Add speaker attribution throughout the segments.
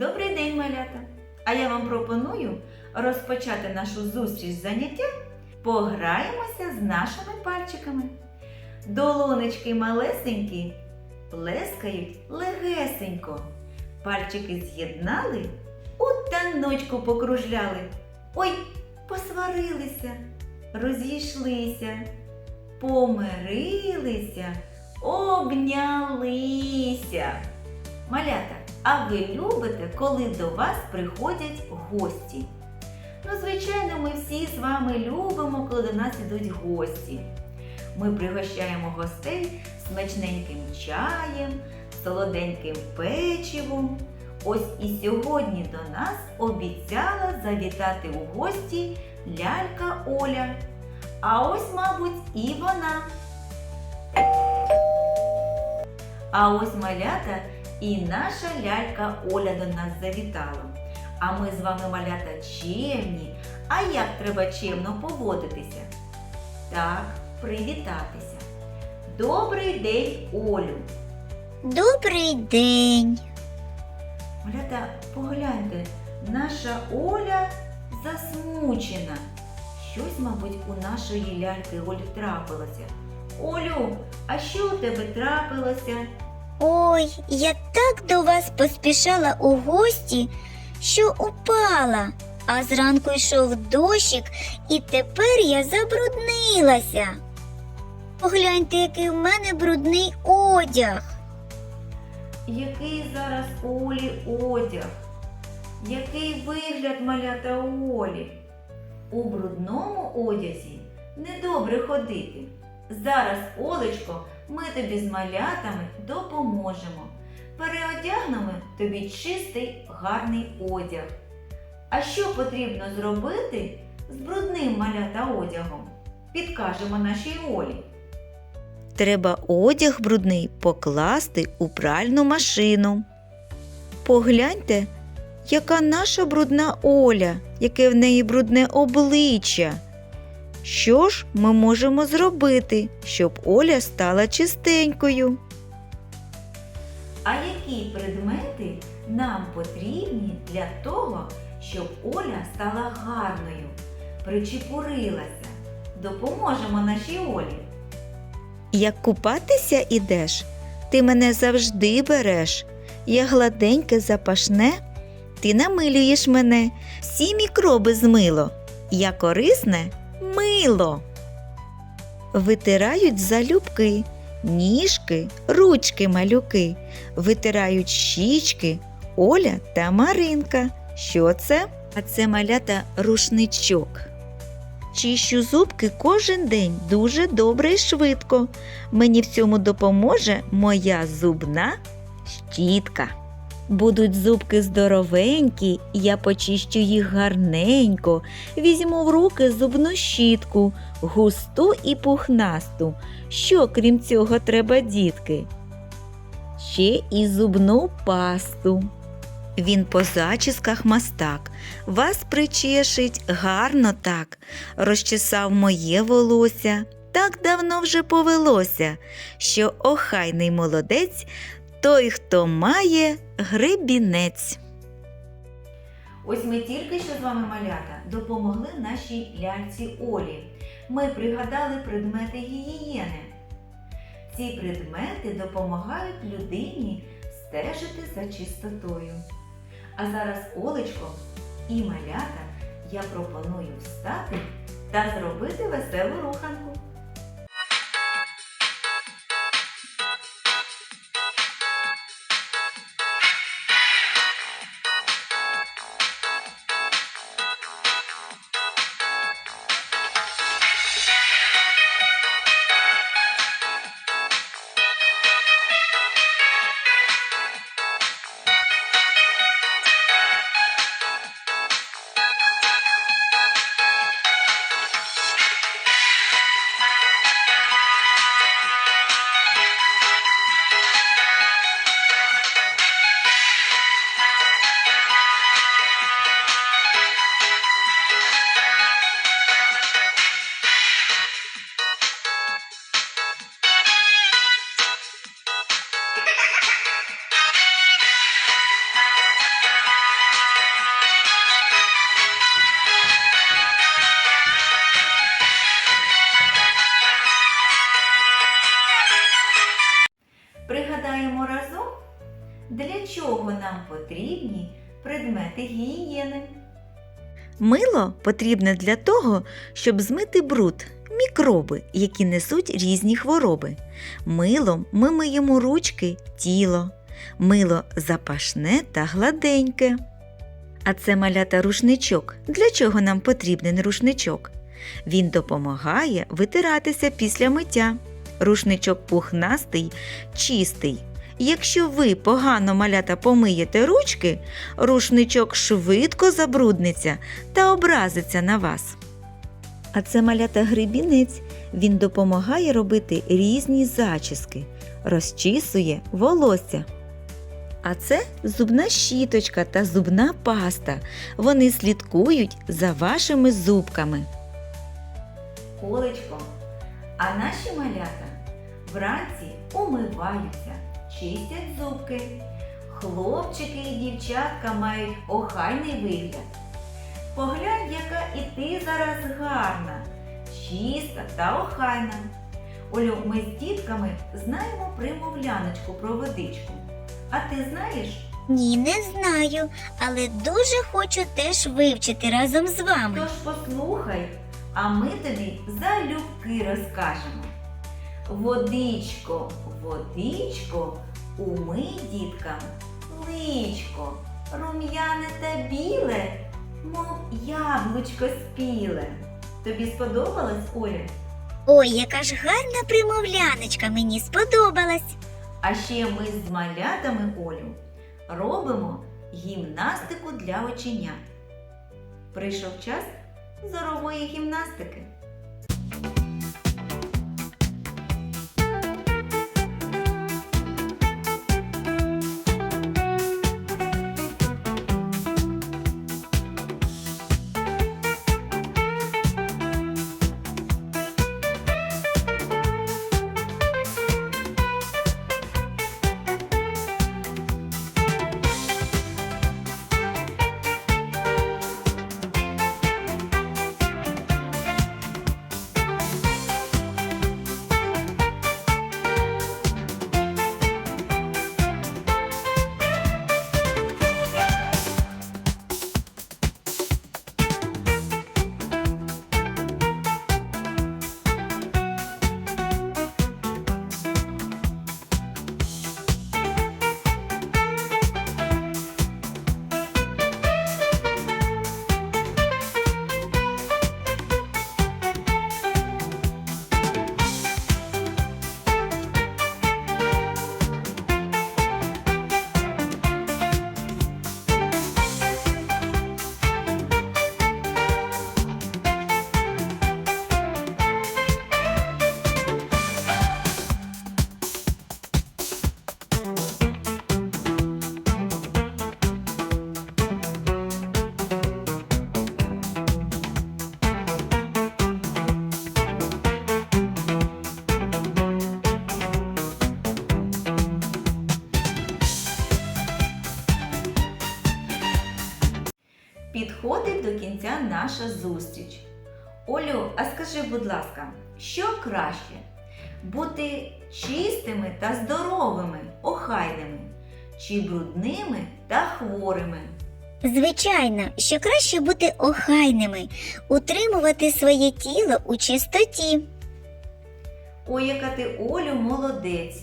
Speaker 1: Добрий день, малята! А я вам пропоную розпочати нашу зустріч заняття. Пограємося з нашими пальчиками. Долонечки малесенькі плескають легесенько. Пальчики з'єднали, у таночку покружляли. Ой, посварилися, розійшлися, помирилися, обнялися. Малята, а ви любите, коли до вас приходять гості? Ну, звичайно, ми всі з вами любимо, коли до нас ідуть гості. Ми пригощаємо гостей смачненьким чаєм, солоденьким печивом. Ось і сьогодні до нас обіцяла завітати у гості лялька Оля. А ось, мабуть, і вона. А ось малята і наша лялька Оля до нас завітала. А ми з вами малята чемні. А як треба чемно поводитися? Так, привітатися. Добрий день, Олю!
Speaker 2: Добрий день.
Speaker 1: Малята, погляньте, наша Оля засмучена. Щось, мабуть, у нашої ляльки Олі трапилося. Олю, а що у тебе трапилося?
Speaker 2: Ой, я так до вас поспішала у гості, що упала, а зранку йшов дощик, і тепер я забруднилася. Погляньте, який в мене брудний одяг.
Speaker 1: Який зараз Олі одяг? Який вигляд малята Олі? У брудному одязі недобре ходити. Зараз, Олечко, ми тобі з малятами допоможемо. Переодягнемо тобі чистий гарний одяг. А що потрібно зробити з брудним малята одягом? Підкажемо нашій Олі.
Speaker 3: Треба одяг брудний покласти у пральну машину. Погляньте, яка наша брудна Оля, яке в неї брудне обличчя. Що ж ми можемо зробити, щоб Оля стала чистенькою?
Speaker 1: А які предмети нам потрібні для того, щоб Оля стала гарною, причепурилася? Допоможемо нашій Олі.
Speaker 3: Як купатися ідеш, ти мене завжди береш. Я гладеньке запашне, ти намилюєш мене, всі мікроби змило. Я корисне мило. Витирають залюбки, ніжки, ручки малюки, витирають щічки, Оля та Маринка. Що це? А це малята рушничок. Чищу зубки кожен день дуже добре і швидко. Мені в цьому допоможе моя зубна щітка. Будуть зубки здоровенькі, я почищу їх гарненько, візьму в руки зубну щітку, густу і пухнасту. Що крім цього треба, дітки? Ще і зубну пасту. Він по зачісках мастак, вас причешить гарно так, розчесав моє волосся, так давно вже повелося, що охайний молодець той, хто має гребінець.
Speaker 1: Ось ми тільки що з вами малята допомогли нашій ляльці Олі. Ми пригадали предмети гігієни. Ці предмети допомагають людині стежити за чистотою. А зараз, Олечко і малята, я пропоную встати та зробити веселу руханку. Нам потрібні предмети гігієни.
Speaker 3: Мило потрібне для того, щоб змити бруд, мікроби, які несуть різні хвороби. Милом ми миємо ручки, тіло. Мило запашне та гладеньке. А це малята рушничок. Для чого нам потрібен рушничок? Він допомагає витиратися після миття. Рушничок пухнастий, чистий. Якщо ви погано малята помиєте ручки, рушничок швидко забрудниться та образиться на вас. А це малята грибінець. Він допомагає робити різні зачіски, розчісує волосся. А це зубна щіточка та зубна паста. Вони слідкують за вашими зубками.
Speaker 1: Колечко. А наші малята вранці умиваються, чистять зубки. Хлопчики і дівчатка мають охайний вигляд. Поглянь, яка і ти зараз гарна, чиста та охайна. Олю, ми з дітками знаємо примовляночку про водичку. А ти знаєш?
Speaker 2: Ні, не знаю, але дуже хочу теж вивчити разом з вами.
Speaker 1: Тож послухай, а ми тобі залюбки розкажемо. Водичко, водичко, умий діткам личко, рум'яне та біле, мов яблучко спіле. Тобі сподобалось, Оля?
Speaker 2: Ой, яка ж гарна примовляночка, мені сподобалась.
Speaker 1: А ще ми з малятами Олю робимо гімнастику для оченят. Прийшов час зорової гімнастики. Наша зустріч. Олю, а скажи, будь ласка, що краще? Бути чистими та здоровими, охайними, чи брудними та хворими?
Speaker 2: Звичайно, що краще бути охайними, утримувати своє тіло у чистоті.
Speaker 1: Ой, яка ти Олю молодець.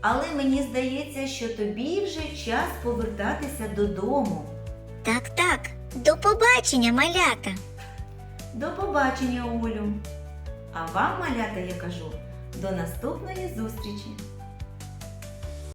Speaker 1: Але мені здається, що тобі вже час повертатися додому.
Speaker 2: Так, так, до побачення, малята.
Speaker 1: До побачення, Олю. А вам, малята, я кажу, до наступної зустрічі!